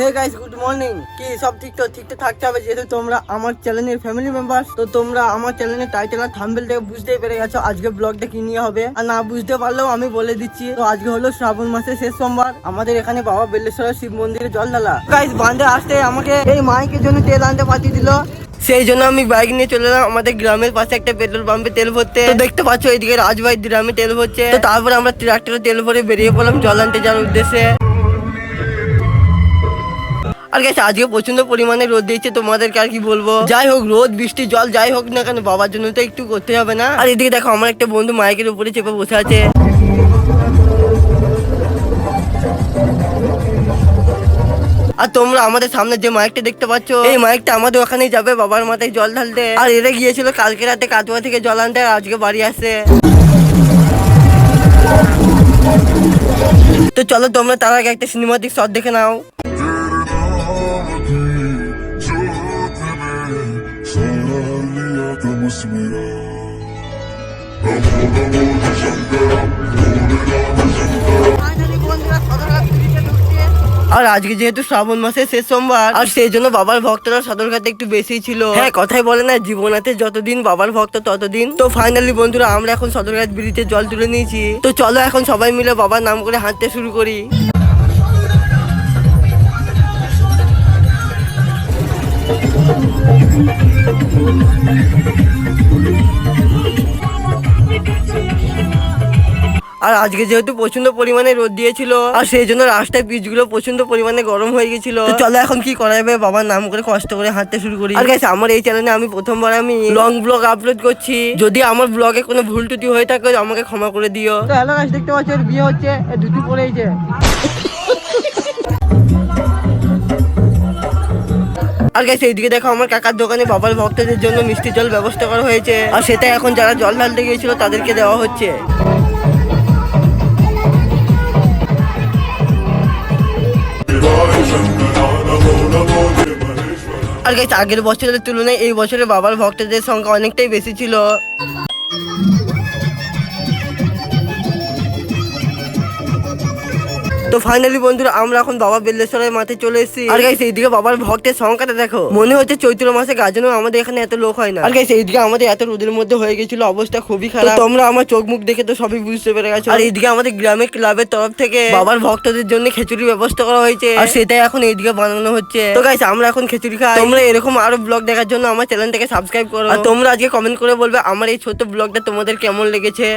Hey guys good morning কি, সব ঠিক তো ঠিক তো থাকতে হবে যেহেতু তোমরা আমার চ্যানেলের ফ্যামিলি মেম্বার তো তোমরা আমার চ্যানেলের টাইটেল আর থাম্বেল থেকে বুঝতেই পেরে গেছো আজকে ব্লগটা কি নিয়ে হবে। আর না বুঝতে পারলেও আমি বলে দিচ্ছি, তো আজকে হলো শ্রাবণ মাসের শেষ সোমবার, আমাদের এখানে বাবা বেল্লেশ্বরের শিব মন্দিরে জল ঢালা। গাইস বান্ধে আসতে আমাকে এই মাইকের জন্য তেল আনতে পাঠিয়ে দিল। সেই জন্য আমি বাইক নিয়ে চলে এলাম আমাদের গ্রামের পাশে একটা পেট্রোল পাম্পে তেল ভরতে। তো দেখতে পাচ্ছ এইদিকে রাজবাই গ্রামে তেল ভরছে। তো তারপরে আমরা ট্রাক্টরে তেল ভরে বেরিয়ে পড়লাম জল আনতে যাওয়ার উদ্দেশ্যে। আর গেছে আজকে প্রচণ্ড পরিমাণে রোদ দিয়েছে তোমাদেরকে আর কি বলব? যাই হোক, রোদ, বৃষ্টি, জল, যাই হোক না কেন, বাবার জন্য তো একটু করতে হবে না? আর এদিকে দেখো, আমার একটা বন্ধু মাইকের উপরে চেপে বসে আছে। আর তোমরা আমাদের সামনে যে মাইকটা দেখতে পাচ্ছ, এই মাইকটা আমাদের ওখানেই যাবে, বাবার মাথায় জল ঢালতে। আর এরা গিয়েছিল কালকে রাতে কাটোয়া থেকে জল আনতে আজকে বাড়ি আসে। তো চলো, তোমরা তার আগে একটা সিনেমাটিক শট দেখে নাও। আর আজকে যেহেতু শ্রাবণ মাসের শেষ সোমবার, আর সেই জন্য বাবার ভক্তরা সদরঘাটে একটু বেশি ছিল। হ্যাঁ কথাই বলে না, জীবনাতে যতদিন বাবার ভক্ত, ততদিন। তো ফাইনালি বন্ধুরা, আমরা এখন সদরঘাট ব্রিজে জল তুলে নিয়েছি। তো চলো এখন সবাই মিলে বাবার নাম করে হাঁটতে শুরু করি। আর আজকে যেহেতু প্রচণ্ড পরিমাণে রোদ দিয়েছিল আর সেই জন্য রাস্তায় পিচগুলো প্রচণ্ড পরিমাণে গরম হয়ে গেছিল। চলো এখন কি করা যাবে? বাবার নাম করে কষ্ট করে হাঁটতে শুরু করি। আর গাইস আমার এই চ্যানেলে আমি প্রথমবার আমি লং ব্লগ আপলোড করছি। যদি আমার ব্লগে কোনো ভুল টুটি হয়ে থাকে আমাকে ক্ষমা করে দিও। তো হ্যালো গাইস দেখতে পাচ্ছ বিয়ে হচ্ছে দুটি পড়েছে আর গাইস এইদিকে দেখো আমার কাকার দোকানে বাবার ভক্তদের জন্য মিষ্টি জল ব্যবস্থা করা হয়েছে। আর সেটা এখন যারা জল ঢালতে গিয়েছিল, তাদেরকে দেওয়া হচ্ছে। আর গাইস আগের বছরের তুলনায় এই বছরে বাবার ভক্তদের সংখ্যা অনেকটাই বেশি ছিল। তো ফাইনালি বন্ধুরা আমরা এখন বাবা বেল্লেশ্বরের মাঠে চলে এসেছি। আর গাইস এইদিকে বাবার ভক্তের সংখ্যাটা দেখো। মনে হচ্ছে চৈত্র মাসে গাজনও আমাদের এখানে এত লোক হয় না। আর গাইস এইদিকে আমাদের এত রোদের মধ্যে হয়ে গেছিল অবস্থা খুবই খারাপ। তোমরা আমার চোখ মুখ দেখে তো সবই বুঝতে পেরে গেছো। আর এইদিকে আমাদের গ্রামের ক্লাবের তরফ থেকে বাবার ভক্তদের জন্য খিচুড়ি ব্যবস্থা করা হয়েছে। আর সেটাই এখন এইদিকে বানানো হচ্ছে। তো গাইস আমরা এখন খিচুড়ি খাই। তোমরা এরকম আরও ব্লগ দেখার জন্য আমার চ্যানেলটাকে সাবস্ক্রাইব করো। আর তোমরা আজকে কমেন্ট করে বলবে আমার এই ছোট ব্লগটা তোমাদের কেমন লেগেছে?